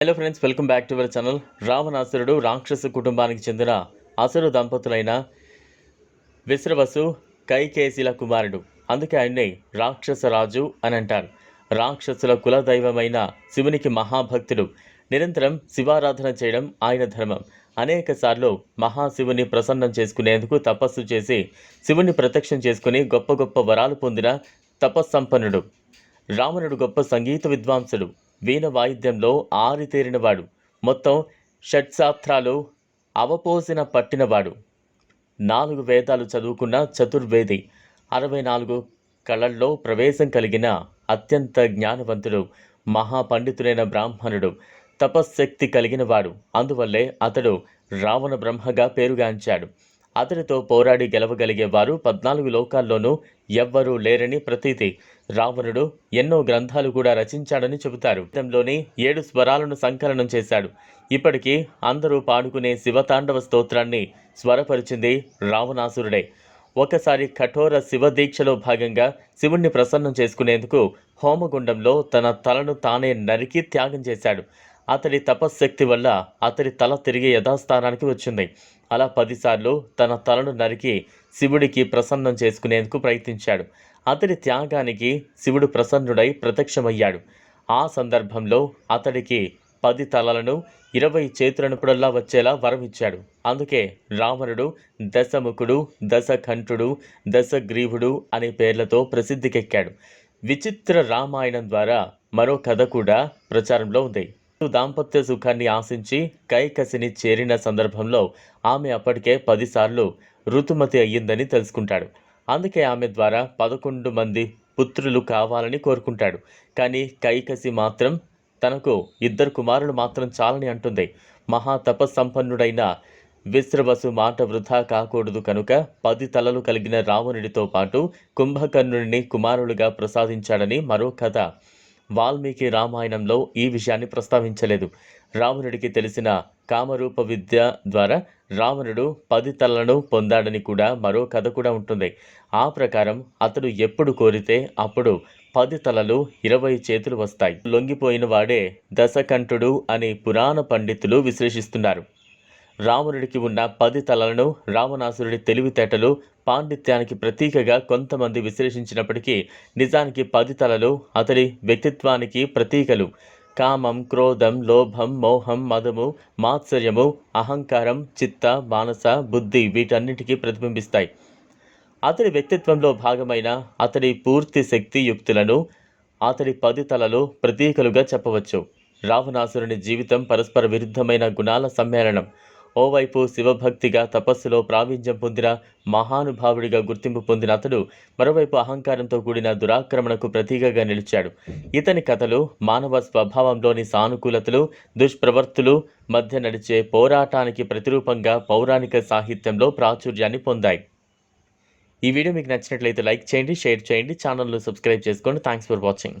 Hello friends welcome back to our channel రావణాసురుడు రాక్షస కుటుంబానికి చెందిన అసురు దంపతులైన విశ్రవసు కైకేశిల కుమారుడు అందుకే ఆయన్ని రాక్షస రాజు అని అంటారు రాక్షసుల కుల దైవమైన శివునికి మహాభక్తుడు నిరంతరం శివారాధన చేయడం ఆయన ధర్మం అనేక సార్లు మహాశివుని ప్రసన్నం చేసుకునేందుకు తపస్సు చేసి శివుని ప్రత్యక్షం చేసుకుని గొప్ప గొప్ప వరాలు పొందిన తపస్సంపన్నుడు రావణుడు గొప్ప సంగీత విద్వాంసుడు వీణ వాయిద్యంలో ఆరితేరినవాడు. మొత్తం షట్శాస్త్రాలు అవపోసిన పట్టినవాడు. నాలుగు వేదాలు చదువుకున్న చతుర్వేది. అరవై నాలుగు కళల్లో ప్రవేశం కలిగిన అత్యంత జ్ఞానవంతుడు మహాపండితుడైన బ్రాహ్మణుడు తపశ్శక్తి కలిగినవాడు. అందువల్లే అతడు రావణ బ్రహ్మగా పేరుగాంచాడు. అతనితో పోరాడి గెలవగలిగేవారు పద్నాలుగు లోకాల్లోనూ ఎవ్వరూ లేరని ప్రతీతి. రావణుడు ఎన్నో గ్రంథాలు కూడా రచించాడని చెబుతారు. గీతంలోని ఏడు స్వరాలను సంకలనం చేశాడు. ఇప్పటికీ అందరూ పాడుకునే శివతాండవ స్తోత్రాన్ని స్వరపరిచింది రావణాసురుడే. ఒకసారి కఠోర శివ దీక్షలో భాగంగా శివుణ్ణి ప్రసన్నం చేసుకునేందుకు హోమగుండంలో తన తలను తానే నరికి త్యాగం చేశాడు. అతడి తపశ్శక్తి వల్ల అతడి తల తిరిగి యథాస్థానానికి వచ్చింది. అలా పదిసార్లు తన తలను నరికి శివుడికి ప్రసన్నం చేసుకునేందుకు ప్రయత్నించాడు. అతడి త్యాగానికి శివుడు ప్రసన్నుడై ప్రత్యక్షమయ్యాడు. ఆ సందర్భంలో అతడికి పది తలలను ఇరవై చేతులను పుడల్లా వచ్చేలా వరం ఇచ్చాడు అందుకే రావణుడు దశముఖుడు దశకంఠుడు దశగ్రీవుడు అనే పేర్లతో ప్రసిద్ధికెక్కాడు. విచిత్ర రామాయణం ద్వారా మరో కథ కూడా ప్రచారంలో ఉంది. దాంపత్య సుఖాన్ని ఆశించి కైకసిని చేరిన సందర్భంలో ఆమె అప్పటికే పదిసార్లు ఋతుమతి అయ్యిందని తెలుసుకుంటాడు. అందుకే ఆమె ద్వారా పదకొండు మంది పుత్రులు కావాలని కోరుకుంటాడు. కానీ కైకసి మాత్రం తనకు ఇద్దరు కుమారులు మాత్రం చాలని అంటుంది. మహా తపస్సంపన్నుడైన విశ్రవసు మాట వృధా కాకూడదు కనుక పది తలలు కలిగిన రావణుడితో పాటు కుంభకర్ణుడిని కుమారులుగా ప్రసాదించాడని మరో కథ. వాల్మీకి రామాయణంలో ఈ విషయాన్ని ప్రస్తావించలేదు. రావణుడికి తెలిసిన కామరూప విద్య ద్వారా రావణుడు పది తలలను పొందాడని కూడా మరో కథ కూడా ఉంటుంది. ఆ ప్రకారం అతడు ఎప్పుడు కోరితే అప్పుడు పది తలలు ఇరవై చేతులు వస్తాయి. లొంగిపోయిన వాడే దశకంఠుడు అని పురాణ పండితులు విశ్లేషిస్తున్నారు. రావణుడికి ఉన్న పది తలలను రావణాసురుడి తెలివితేటలు పాండిత్యానికి ప్రతీకగా కొంతమంది విశ్లేషించినప్పటికీ నిజానికి పది తలలు అతడి వ్యక్తిత్వానికి ప్రతీకలు. కామం క్రోధం లోభం మోహం మదము మాత్సర్యము అహంకారం చిత్త మానస బుద్ధి వీటన్నిటికీ ప్రతిబింబిస్తాయి. అతడి వ్యక్తిత్వంలో భాగమైన అతడి పూర్తి శక్తి యుక్తులను అతడి పది తలలు ప్రతీకలుగా చెప్పవచ్చు. రావణాసురుని జీవితం పరస్పర విరుద్ధమైన గుణాల సమ్మేళనం. ఓవైపు శివభక్తిగా తపస్సులో ప్రావీణ్యం పొందిన మహానుభావుడిగా గుర్తింపు పొందిన అతడు మరోవైపు అహంకారంతో కూడిన దురాక్రమణకు ప్రతీకగా నిలిచాడు. ఇతని కథలు మానవ స్వభావంలోని సానుకూలతలు దుష్ప్రవర్తులు మధ్య నడిచే పోరాటానికి ప్రతిరూపంగా పౌరాణిక సాహిత్యంలో ప్రాచుర్యాన్ని పొందాయి. ఈ వీడియో మీకు నచ్చినట్లయితే లైక్ చేయండి షేర్ చేయండి ఛానల్ను సబ్స్క్రైబ్ చేసుకోండి. Thanks for watching.